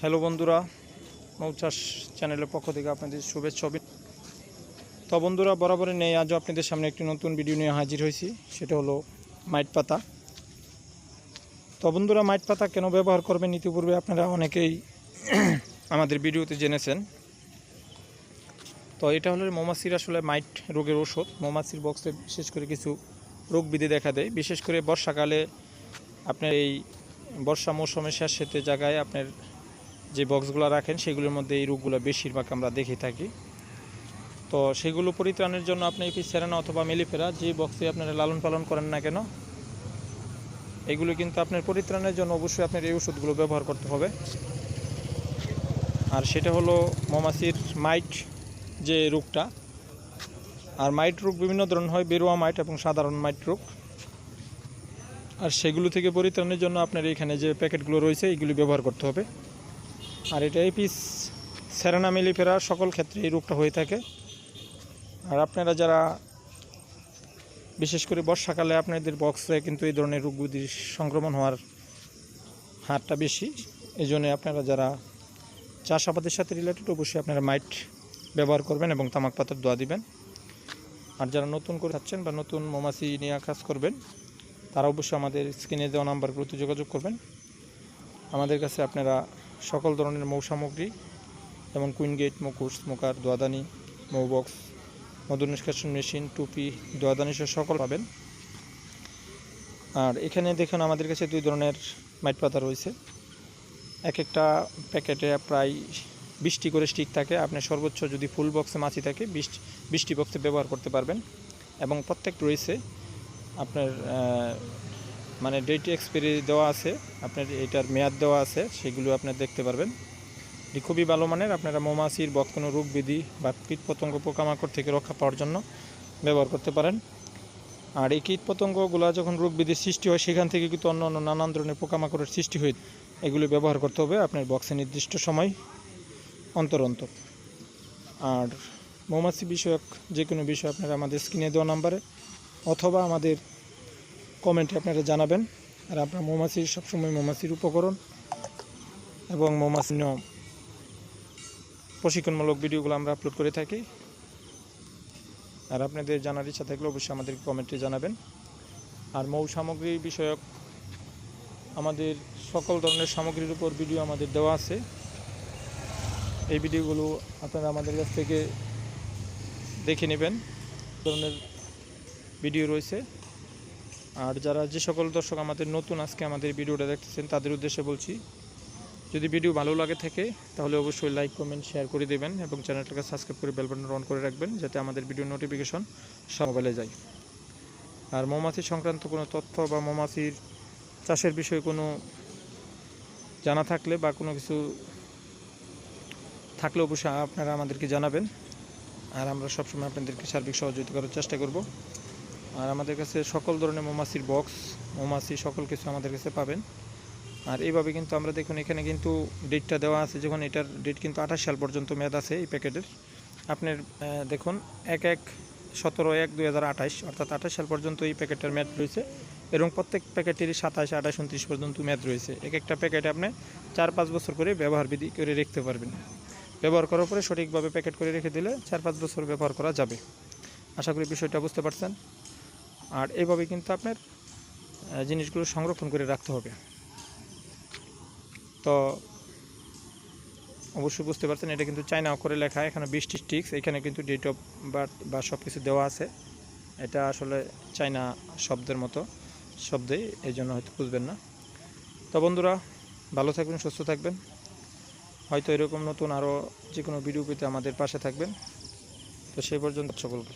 Hello বন্ধুরা মৌচাষ চ্যানেলের পক্ষ থেকে আপনাদের শুভেচ্ছা তো বন্ধুরা, বরাবরই নেই, আজও আপনাদের সামনে একটি নতুন ভিডিও নিয়ে হাজির হয়েছি, সেটা হলো মাইট পাতা। তো বন্ধুরা, মাইট পাতা কেন ব্যবহার করবেন ইতিপূর্বে আপনারা অনেকেই আমাদের ভিডিওতে জেনেছেন। তো এটা হলো মৌমাছির আসলে মাইট রোগের ওষুধ মৌমাছির বক্সে বিশেষ করে কিছু রোগ বিধি দেখা দেয়। বিশেষ করে বর্ষাকালে আপনার এই বর্ষা মৌসুমের শেষ শেষে জায়গায় আপনার যে বক্সগুলো রাখেন, সেগুলোর মধ্যে এই রোগগুলো বেশিরভাগ আমরা দেখে থাকি। তো সেগুলো পরিত্রাণের জন্য আপনি এই সেরানা অথবা মেলিফেরা যে বক্সে আপনারা লালন পালন করেন না কেন, এগুলো কিন্তু আপনার পরিত্রাণের জন্য অবশ্যই আপনার এই ওষুধগুলো ব্যবহার করতে হবে। আর সেটা হলো মৌমাছির মাইট যে রোগটা, আর মাইট রোগ বিভিন্ন ধরনের হয়, বেরোয়া মাইট এবং সাধারণ মাইট রোগ। আর সেগুলো থেকে পরিত্রাণের জন্য আপনার এখানে যে প্যাকেটগুলো রয়েছে, এগুলি ব্যবহার করতে হবে। আর এটা এপিস সেরানা মেলিফেরা সকল ক্ষেত্রে এই রোগটা হয়ে থাকে। আর আপনারা যারা বিশেষ করে বর্ষাকালে আপনাদের বক্সে কিন্তু এই ধরনের রোগগুলির সংক্রমণ হওয়ার হারটা বেশি। এই জন্য আপনারা যারা চাষাবাদের সাথে রিলেটেড অবশ্যই আপনারা মাইট ব্যবহার করবেন এবং তামাক পাতার দোয়া দিবেন। আর যারা নতুন করে থাকছেন বা নতুন মৌমাছি নিয়ে কাজ করবেন, তারা অবশ্যই আমাদের স্ক্রিনে দেওয়া নাম্বারগুলোতে যোগাযোগ করবেন। আমাদের কাছে আপনারা সকল ধরনের মৌ সামগ্রী, যেমন কুইন গেট মুকুশ স্মোকার দোয়াদানি, মৌ বক্স, মধু নিষ্কাশন মেশিন, টুপি, দোয়াদানি সহ সকল পাবেন। আর এখানে দেখুন আমাদের কাছে দুই ধরনের মাইট পাতা রয়েছে। এক একটা প্যাকেটে প্রায় বিশটি করে স্টিক থাকে। আপনি সর্বোচ্চ যদি ফুল বক্সে মাছি থাকে, বিশ বিশটি বক্সে ব্যবহার করতে পারবেন। এবং প্রত্যেক রয়েছে আপনার মানে ডেট এক্সপায়ারি দেওয়া আছে, আপনার এটার মেয়াদ দেওয়া আছে, সেগুলো আপনার দেখতে পারবেন। এটি খুবই ভালো মানের, আপনারা মৌমাছির বা কোনো রোগ বিধি বা কীট পতঙ্গ পোকামাকড় থেকে রক্ষা পাওয়ার জন্য ব্যবহার করতে পারেন। আর এই কীট পতঙ্গগুলো যখন রোগ বিধির সৃষ্টি হয়, সেখান থেকে কিন্তু অন্য অন্য নানান ধরনের পোকামাকড়ের সৃষ্টি হয়ে এগুলি ব্যবহার করতে হবে আপনার বক্সে নির্দিষ্ট সময় অন্তর অন্তর। আর মৌমাছি বিষয়ক যে কোনো বিষয় আপনারা আমাদের স্ক্রিনে দেওয়া নাম্বারে অথবা আমাদের কমেন্টে আপনারা জানাবেন। আর আপনার মৌমাছির সবসময় মৌমাছির উপকরণ এবং মৌমাছি নিয়ম। প্রশিক্ষণমূলক ভিডিওগুলো আমরা আপলোড করে থাকি। আর আপনাদের জানার ইচ্ছা থাকলে অবশ্যই আমাদের কমেন্টে জানাবেন। আর মৌ সামগ্রী বিষয়ক আমাদের সকল ধরনের সামগ্রীর উপর ভিডিও আমাদের দেওয়া আছে। এই ভিডিওগুলো আপনারা আমাদের কাছ থেকে দেখে নেবেন। ধরনের ভিডিও রয়েছে। আর যারা যে সকল দর্শক আমাদের নতুন আজকে আমাদের ভিডিওটা দেখতেছেন, তাদের উদ্দেশ্যে বলছি, যদি ভিডিও ভালো লাগে থাকে, তাহলে অবশ্যই লাইক কমেন্ট শেয়ার করে দেবেন এবং চ্যানেলটাকে সাবস্ক্রাইব করে বেলবাটন অন করে রাখবেন যাতে আমাদের ভিডিও নোটিফিকেশন মোবাইলে যায়। আর মৌমাছি সংক্রান্ত কোনো তথ্য বা মৌমাছির চাষের বিষয়ে কোনো জানা থাকলে বা কোনো কিছু থাকলে অবশ্যই আপনারা আমাদেরকে জানাবেন। আর আমরা সবসময় আপনাদেরকে সার্বিক সহযোগিতা করার চেষ্টা করব। আর আমাদের কাছে সকল ধরনের মৌমাছির বক্স মৌমাছি, সকল কিছু আমাদের কাছে পাবেন। আর এইভাবে কিন্তু আমরা দেখুন, এখানে কিন্তু ডেটটা দেওয়া আছে, যখন এটার ডেট কিন্তু আঠাশ সাল পর্যন্ত মেয়াদ আছে এই প্যাকেটের। আপনার দেখুন, এক এক সতেরো এক দুই হাজার আঠাশ, অর্থাৎ আঠাশ সাল পর্যন্ত এই প্যাকেটটার মেয়াদ রয়েছে এবং প্রত্যেক প্যাকেটেরই সাতাশ, আঠাশ, উনত্রিশ পর্যন্ত মেয়াদ রয়েছে। এক একটা প্যাকেটে আপনি চার পাঁচ বছর করে ব্যবহার বিধি করে রাখতে পারবেন। ব্যবহার করার পরে সঠিকভাবে প্যাকেট করে রেখে দিলে চার পাঁচ বছর ব্যবহার করা যাবে। আশা করি বিষয়টা বুঝতে পারছেন। আর এইভাবে কিন্তু আপনার জিনিসগুলো সংরক্ষণ করে রাখতে হবে। তো অবশ্যই বুঝতে পারছেন, এটা কিন্তু চায়না অক্ষরে লেখা, এখানে বৃষ্টি স্টিক্স এখানে কিন্তু ডেট অফ বার্থ বা সব কিছু দেওয়া আছে। এটা আসলে চায়না শব্দের মতো শব্দে এই জন্য হয়তো বুঝবেন না। তো বন্ধুরা, ভালো থাকবেন, সুস্থ থাকবেন। হয়তো এরকম নতুন আরও যে কোনো ভিডিও পেতে আমাদের পাশে থাকবেন। তো সেই পর্যন্ত, সকলকে।